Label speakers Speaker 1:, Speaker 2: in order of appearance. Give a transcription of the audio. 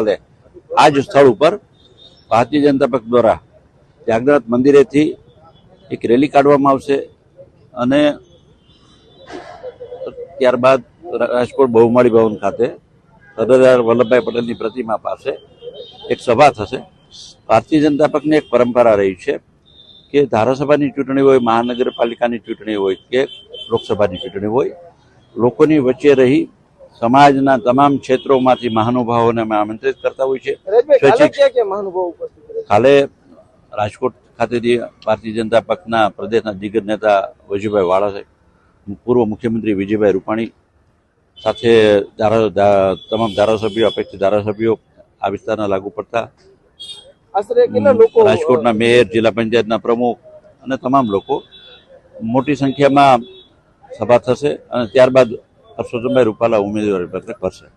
Speaker 1: કાલે આ જ સ્થળ ઉપર ભારતીય જનતા પક્ષ દ્વારા ત્યાગનાથ મંદિરેથી એક રેલી કાઢવામાં આવશે અને ત્યારબાદ રાજકોટ બહુમાળી ભવન ખાતે સરદાર વલ્લભભાઈ પટેલની પ્રતિમા પાસે એક સભા થશે. ભારતીય જનતા પક્ષની એક પરંપરા રહી છે કે ધારાસભાની ચૂંટણી હોય, મહાનગરપાલિકાની ચૂંટણી હોય કે લોકસભાની ચૂંટણી હોય, લોકોની વચ્ચે રહી સમાજના તમામ ક્ષેત્રોમાંથી મહાનુભાવોને અમે આમંત્રિત કરતા હોય છે
Speaker 2: રાજભાઈ કાલે
Speaker 1: રાજકોટ ખાતેથી ભારતીય જનતા પક્ષના પ્રદેશના દિગ્ગજ નેતા વજુભાઈ વાળા છે પૂર્વ મુખ્યમંત્રી વિજયભાઈ રૂપાણી સાથે ધારા તમામ ધારાસભ્યો અપેક્ષિત ધારાસભ્યો આ વિસ્તારના લાગુ પડતા. રાજકોટના મેયર જિલ્લા પંચાયતના પ્રમુખ અને તમામ લોકો મોટી સંખ્યામાં સભા થશે અને ત્યારબાદ પરસોત્તમભાઈ રૂપાલા ઉમેદવારી પત્ર કરશે